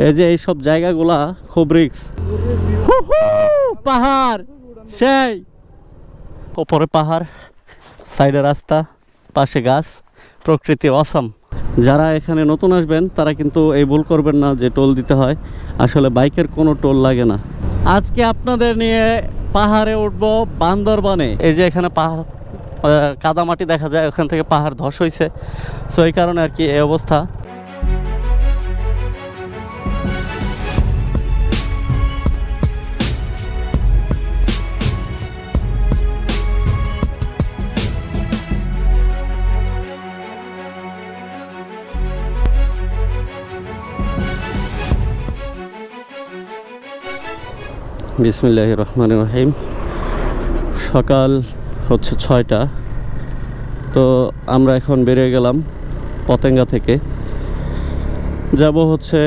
এই যে এইসব জায়গাগুলা খুব রিক্স পাহাড়, সেই। ওপরে পাহাড় সাইডে রাস্তা, পাশে গাছ, প্রকৃতি অসাম যারা এখানে নতুন আসবেন, তারা কিন্তু এই ভুল করবেন না যে টোল দিতে হয়। আসলে বাইকের কোনো টোল লাগে না। আজকে আপনাদের নিয়ে পাহাড়ে উঠবো বান্দরবানে। এই যে এখানে পাহাড় কাদামাটি দেখা যায়, ওখান থেকে পাহাড় ধস হয়েছে সো এই কারণে আর কি এই অবস্থা। বিসমিল্লাহ রহমান রহিম সকাল হচ্ছে ছয়টা। তো আমরা এখন বেরিয়ে গেলাম পতেঙ্গা থেকে। যাব হচ্ছে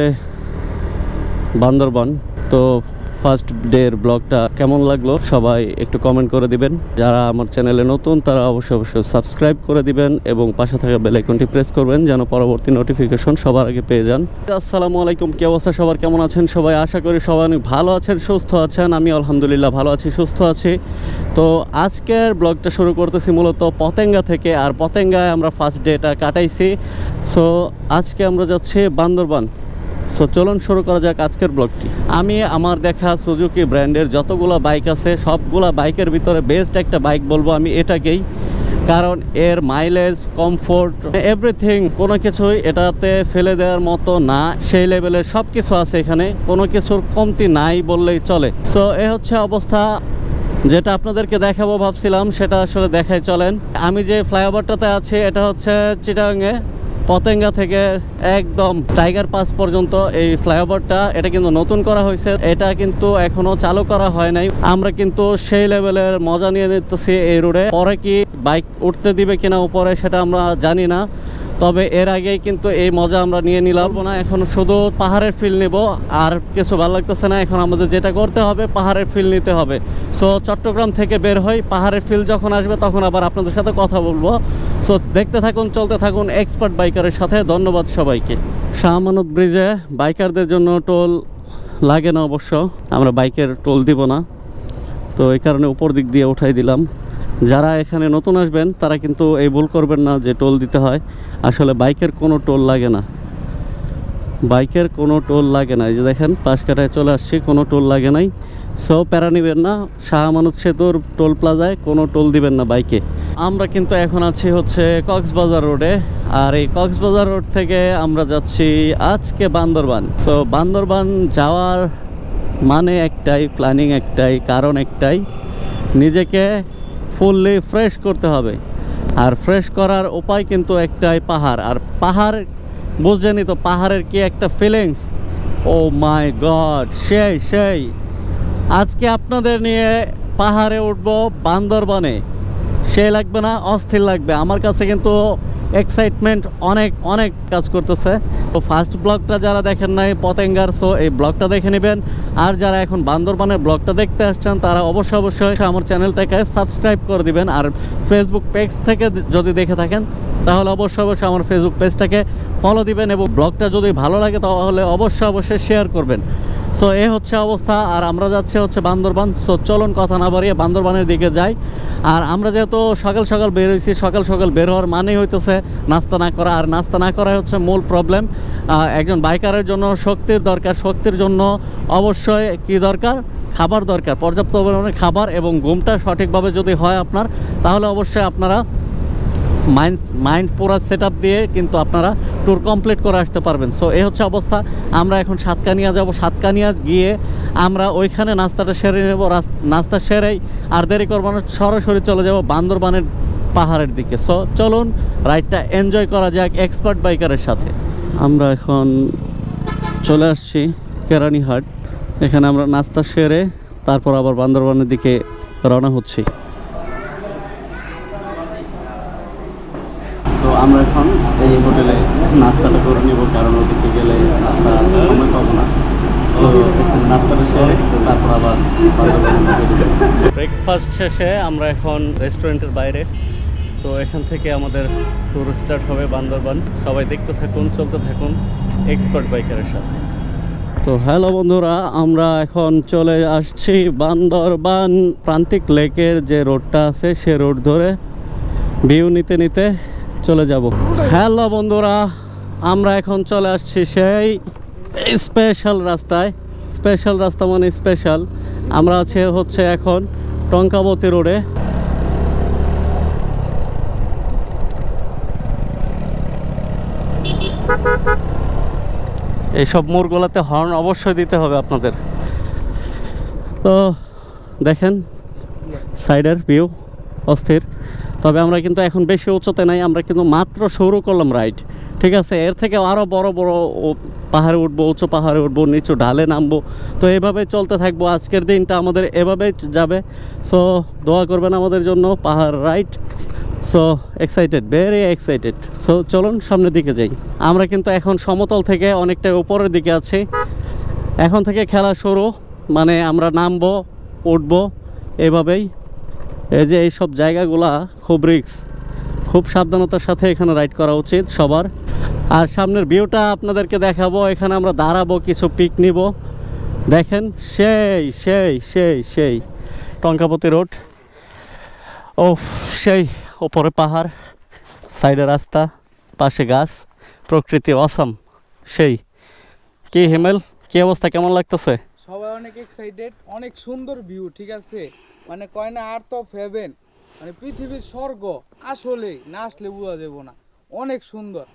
বান্দরবান। তো ফার্স্ট ডের ব্লগটা কেমন লাগল সবাই একটু কমেন্ট করে দিবেন। যারা আমার চ্যানেলে নতুন, তারা অবশ্যই অবশ্যই সাবস্ক্রাইব করে দিবেন এবং পাশে থাকা বেল আইকনটি প্রেস করবেন যেন পরবর্তী নোটিফিকেশন সবার আগে পেয়ে যান। আসসালামু আলাইকুম, কি অবস্থা সবার? কেমন আছেন সবাই? আশা করি সবাই অনেক ভালো আছেন, সুস্থ আছেন। আমি আলহামদুলিল্লাহ ভালো আছি, সুস্থ আছি। তো আজকের ব্লগটা শুরু করতেছি মূলত পতেঙ্গা থেকে, আর পতেঙ্গায় আমরা ফার্স্ট ডেটা কাটাইছি। সো আজকে আমরা যাচ্ছি বান্দরবান। সো চলুন শুরু করা যাক আজকের ব্লগটি। আমি, আমার দেখা সুজুকি ব্র্যান্ডের যতগুলো বাইক আছে, সবগুলা বাইকের ভিতরে বেস্ট একটা বাইক বলব আমি এটাকেই। কারণ এর মাইলেজ, কমফোর্ট, এভরিথিং কোনো কিছুই এটাতে ফেলে দেওয়ার মতো না। সেই লেভেলের সব কিছু আছে এখানে, কোনো কিছুর কমতি নাই বললেই চলে। সো এ হচ্ছে অবস্থা যেটা আপনাদেরকে দেখাবো ভাবছিলাম, সেটা আসলে দেখাই চলেন। আমি যে ফ্লাইওভারটাতে আছি, এটা হচ্ছে চিটাগাংয়ে পতেঙ্গা থেকে একদম টাইগার পাস পর্যন্ত এই ফ্লাইওভারটা, এটা কিন্তু নতুন করা হয়েছে। এটা কিন্তু এখনও চালু করা হয় নাই। আমরা কিন্তু সেই লেভেলের মজা নিয়ে নিতেছি এই রোডে। পরে কি বাইক উঠতে দিবে কিনা উপরে, সেটা আমরা জানি না। তবে এর আগেই কিন্তু এই মজা আমরা নিয়ে নিলাম না। এখন শুধু পাহাড়ের ফিল নেব, আর কিছু ভালো লাগতেছে না। এখন আমাদের যেটা করতে হবে, পাহাড়ের ফিল নিতে হবে। সো চট্টগ্রাম থেকে বের হই, পাহাড়ের ফিল যখন আসবে তখন আবার আপনাদের সাথে কথা বলব। সো দেখতে থাকুন, চলতে থাকুন এক্সপার্ট বাইকারের সাথে। ধন্যবাদ সবাইকে। শাহমানত ব্রিজে বাইকারদের জন্য টোল লাগে না অবশ্য। আমরা বাইকের টোল দিব না। তো এই কারণে উপর দিক দিয়ে উঠাই দিলাম। যারা এখানে নতুন আসবেন, তারা কিন্তু এই ভুল করবেন না যে টোল দিতে হয়। আসলে বাইকের কোনো টোল লাগে না। বাইকের কোনো টোল লাগে না। এই যে দেখেন, পাশ কাটায় চলে আসছি, কোনো টোল লাগে নাই। সো প্যারা নিবেন না। শাহ আমানত সেতুর টোল প্লাজায় কোনো টোল দিবেন না বাইকে। আমরা কিন্তু এখন আছি হচ্ছে কক্সবাজার রোডে। আর এই কক্সবাজার রোড থেকে আমরা যাচ্ছি আজকে বান্দরবান। সো বান্দরবান যাওয়ার মানে একটাই প্ল্যানিং একটাই, কারণ একটাই। নিজেকে ফুললি ফ্রেশ করতে হবে। আর ফ্রেশ করার উপায় কিন্তু একটাই পাহাড়। আর পাহাড় বুঝছেনই তো পাহাড়ের কি একটা ফিলিংস ও মাই গড সেই সেই। আজকে আপনাদের নিয়ে পাহাড়ে উঠবো বান্দরবনে। সে লাগবে না, অস্থির লাগবে। আমার কাছে কিন্তু এক্সাইটমেন্ট অনেক অনেক কাজ করতেছে। তো ফার্স্ট ব্লগটা যারা দেখেন নাই পতেঙ্গার সো এই ব্লগটা দেখে নেবেন। আর যারা এখন বান্দরবানের ব্লগটা দেখতে আসছেন, তারা অবশ্যই অবশ্যই আমার চ্যানেলটাকে সাবস্ক্রাইব করে দিবেন। আর ফেসবুক পেজ থেকে যদি দেখে থাকেন, তাহলে অবশ্যই অবশ্যই আমার ফেসবুক পেজটাকে ফলো দিবেন এবং ব্লগটা যদি ভালো লাগে, তাহলে অবশ্যই অবশ্যই শেয়ার করবেন। সো এ হচ্ছে অবস্থা, আর আমরা যাচ্ছি হচ্ছে বান্দরবান। সো চলুন কথা না বাড়িয়ে বান্দরবানের দিকে যাই। আর আমরা যেহেতু সকাল সকাল বের হয়েছি সকাল সকাল বের হওয়ার মানেই হইতেছে নাস্তা না করা। আর নাস্তা না করাই হচ্ছে মূল প্রবলেম একজন বাইকারের জন্য শক্তির দরকার, শক্তির জন্য অবশ্যই কি দরকার? খাবার দরকার। পর্যাপ্ত পরিমাণে খাবার এবং ঘুমটা সঠিকভাবে যদি হয় আপনার, তাহলে অবশ্যই আপনারা মাইন্ড মাইন্ড পুরা সেট দিয়ে কিন্তু আপনারা ট্যুর কমপ্লিট করে আসতে পারবেন। সো এই হচ্ছে অবস্থা। আমরা এখন সাতকানিয়া যাব। সাতকানিয়া গিয়ে আমরা ওইখানে নাস্তাটা সেরে নেব। নাস্তা সেরেই আর দেরি করব না, সরাসরি চলে যাব বান্দরবানের পাহাড়ের দিকে। সো চলুন রাইডটা এনজয় করা যাক এক্সপার্ট বাইকারের সাথে। আমরা এখন চলে আসছি কেরানীহাট। এখানে আমরা নাস্তা সেরে তারপর আবার বান্দরবানের দিকে রওনা হচ্ছি। আমরা এখন এই হোটেলে নাস্তাটা করে নিব, কারণ ওদিকে গেলে নাস্তা সময় পাবো না। ব্রেকফাস্ট শেষে আমরা এখন রেস্টুরেন্টের বাইরে। তো এখান থেকে আমাদের ট্যুর স্টার্ট হবে বান্দরবান। সবাই দেখতে থাকুন, চলতে থাকুন এক্সপার্ট বাইকারের সাথে। তো হ্যালো বন্ধুরা, আমরা এখন চলে আসছি বান্দরবান প্রান্তিক লেকের যে রোডটা আছে, সে রোড ধরে ভিউ নিতে নিতে। চলে যাব। হ্যালো বন্ধুরা, আমরা এখন চলে আসছি সেই স্পেশাল রাস্তায়। স্পেশাল রাস্তা মানে স্পেশাল আমরা আছে হচ্ছে এখন টঙ্কাবতী রোডে এইসব মোড়গুলোতে হর্ন অবশ্যই দিতে হবে আপনাদের। তো দেখেন সাইডের ভিউ অস্থির। তবে আমরা কিন্তু এখন বেশি উঁচুতে নাই, আমরা কিন্তু মাত্র শুরু করলাম রাইড ঠিক আছে? এর থেকে আরও বড় বড় পাহাড়ে উঠবো, উঁচু পাহাড়ে উঠবো, নিচু ঢালে নামবো। তো এভাবে চলতে থাকব। আজকের দিনটা আমাদের এভাবেই যাবে। সো দোয়া করবেন আমাদের জন্য, পাহাড় ride so excited very excited so চলুন সামনের দিকে যাই। আমরা কিন্তু এখন সমতল থেকে অনেকটা উপরের দিকে আছি। এখন থেকে খেলা শুরু মানে আমরা নামবো, উঠবো, এভাবেই। এই যে এইসব জায়গাগুলা খুব রিক্স খুব সাবধানতার সাথে এখানে রাইড করা উচিত সবার। আর সামনের ভিউটা আপনাদেরকে দেখাবো, এখানে আমরা দাঁড়াবো, কিছু পিক নিব। দেখেন, সেই সেই সেই সেই, টঙ্কাপতি রোড ও সেই, ওপরে পাহাড় সাইডে রাস্তা, পাশে গাছ, প্রকৃতি অসম সেই। কি হেমেল, কি অবস্থা, কেমন লাগতেছে? সবাই অনেক এক্সাইটেড অনেক সুন্দর ভিউ ঠিক আছে? মানে কয় না আর্থ অফ হেভেন মানে পৃথিবীর স্বর্গ আসলে না আসলে বোঝা যাব না। অনেক সুন্দর।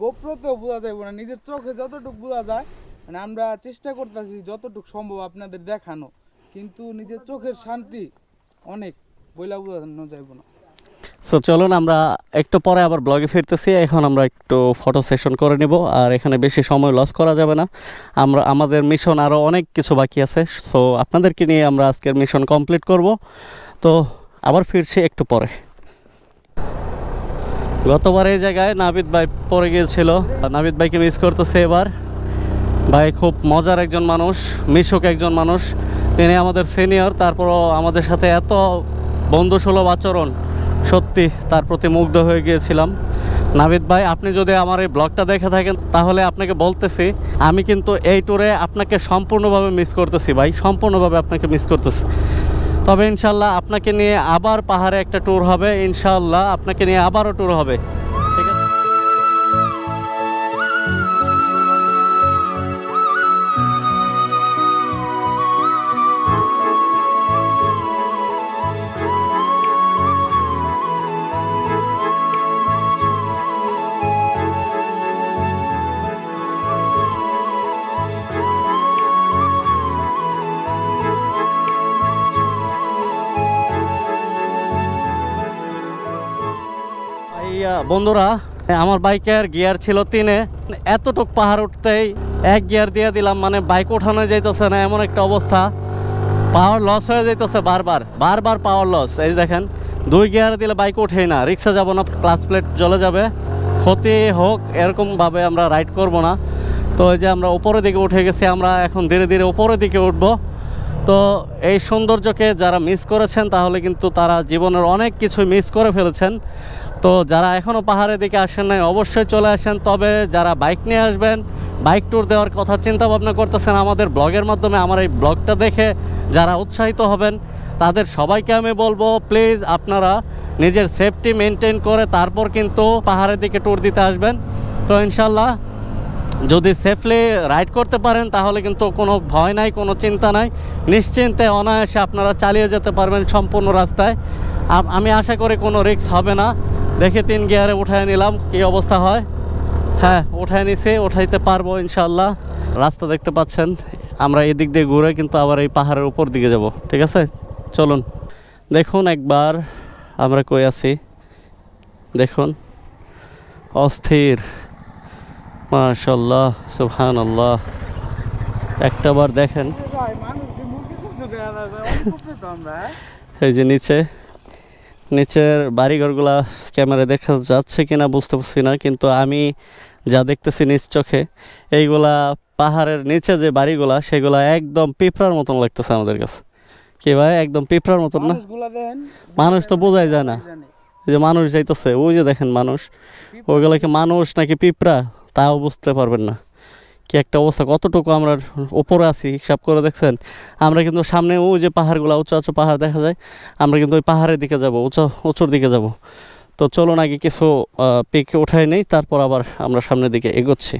গোপ্রতেও বোঝা যাব না, নিজের চোখে যতটুকু বোঝা যায় মানে আমরা চেষ্টা করতেছি যতটুকু সম্ভব আপনাদের দেখানো। কিন্তু নিজের চোখের শান্তি অনেক, বইলা বোঝানো যাইব না। সো চলুন আমরা একটু পরে আবার ব্লগে ফিরতেছি। এখন আমরা একটু ফটো সেশন করে নিব, আর এখানে বেশি সময় লস করা যাবে না। আমরা, আমাদের মিশন আরও অনেক কিছু বাকি আছে। সো আপনাদেরকে নিয়ে আমরা আজকের মিশন কমপ্লিট করব। তো, আবার ফিরছি একটু পরে। গতবার এই জায়গায় নাবিদ ভাই পরে গিয়েছিল। নাবিদ ভাইকে মিস করতেছে এবার। ভাই খুব মজার একজন মানুষ, মিশুক একজন মানুষ। তিনি আমাদের সিনিয়র তারপরও আমাদের সাথে এত বন্ধুসুলভ আচরণ। সত্যি তার প্রতি মুগ্ধ হয়ে গিয়েছিলাম। নাবিদ ভাই, আপনি যদি আমার এই ব্লগটা দেখে থাকেন, তাহলে আপনাকে বলতেছি, আমি কিন্তু এই ট্যুরে আপনাকে সম্পূর্ণভাবে মিস করতেছি ভাই, সম্পূর্ণভাবে আপনাকে মিস করতেছি। তবে ইনশাল্লাহ আপনাকে নিয়ে আবার পাহাড়ে একটা ট্যুর হবে ইনশাল্লাহ আপনাকে নিয়ে আবারও ট্যুর হবে। বন্ধুরা, আমার বাইকের গিয়ার ছিল তিনে। এতটুক পাহাড় উঠতেই এক গিয়ার দিয়ে দিলাম মানে বাইক ওঠানো যাইতেছে না, এমন একটা অবস্থা। পাওয়ার লস হয়ে যাইতেছে বারবার বারবার পাওয়ার লস এই দেখেন, দুই গিয়ার দিলে বাইক ওঠেই না, রিক্সা যাব না ক্লাস প্লেট জ্বলে যাবে। ক্ষতি হোক এরকমভাবে আমরা রাইড করব না। তো এই যে আমরা উপরের দিকে উঠে গেছি, আমরা এখন ধীরে ধীরে উপরের দিকে উঠব। তো এই সৌন্দর্যকে যারা মিস করেছেন, তাহলে কিন্তু তারা জীবনের অনেক কিছু মিস করে ফেলেছেন। তো যারা এখনও পাহাড়ের দিকে আসেন নাই, অবশ্যই চলে আসেন। তবে যারা বাইক নিয়ে আসবেন, বাইক ট্যুর দেওয়ার কথা চিন্তা ভাবনা করতেছেন, আমাদের ব্লগের মাধ্যমে আমার এই ব্লগটা দেখে যারা উৎসাহিত হবেন, তাদের সবাইকে আমি বলব প্লিজ আপনারা নিজের সেফটি মেনটেন করে তারপর কিন্তু পাহাড়ের দিকে ট্যুর দিতে আসবেন। তো ইনশাল্লাহ যদি সেফলি রাইড করতে পারেন, তাহলে কিন্তু কোনো ভয় নাই, কোনো চিন্তা নাই। নিশ্চিন্তে, অনায়াসে আপনারা চালিয়ে যেতে পারবেন সম্পূর্ণ রাস্তায়। আমি আশা করি কোনো রিস্ক হবে না। দেখে তিন গিয়ারে উঠায় নিলাম কী অবস্থা হয়? হ্যাঁ উঠায় নিছি উঠাইতে পারব ইনশাল্লাহ রাস্তা দেখতে পাচ্ছেন আমরা এদিক দিয়ে ঘুরে কিন্তু আবার এই পাহাড়ের উপর দিকে যাব ঠিক আছে? চলুন। দেখুন একবার আমরা কই আছি? দেখুন। অস্থির। মাশাল্লাহ সুবহান আল্লাহ একটা বার দেখেন। এই যে নিচে। নিচের বাড়িঘরগুলা ক্যামেরায় দেখা যাচ্ছে কিনা বুঝতে পারছি না কিন্তু আমি যা দেখতেছি নিচ চোখে এইগুলা পাহাড়ের নিচে যে বাড়িগুলা সেগুলা একদম পিঁপড়ার মতন লাগতেছে আমাদের কাছে। কি ভাই একদম পিঁপড়ার মতন না? মানুষ তো বোঝাই যায় না। এই যে মানুষ যাইতেছে ওই যে দেখেন মানুষ ওইগুলা কি মানুষ নাকি পিঁপড়া? তাও বুঝতে পারবেন না। কি একটা অবস্থা? কতটুকু আমরা ওপরে আছি, হিসাব করে দেখছেন? আমরা কিন্তু সামনে ও যে পাহাড়গুলো, উঁচু উঁচু পাহাড় দেখা যায়, আমরা কিন্তু ওই পাহাড়ের দিকে যাব, উঁচু, উঁচুর দিকে যাব। তো চলুন আগে কিছু পেকে উঠাই নেই, তারপর আবার আমরা সামনের দিকে এগোচ্ছি।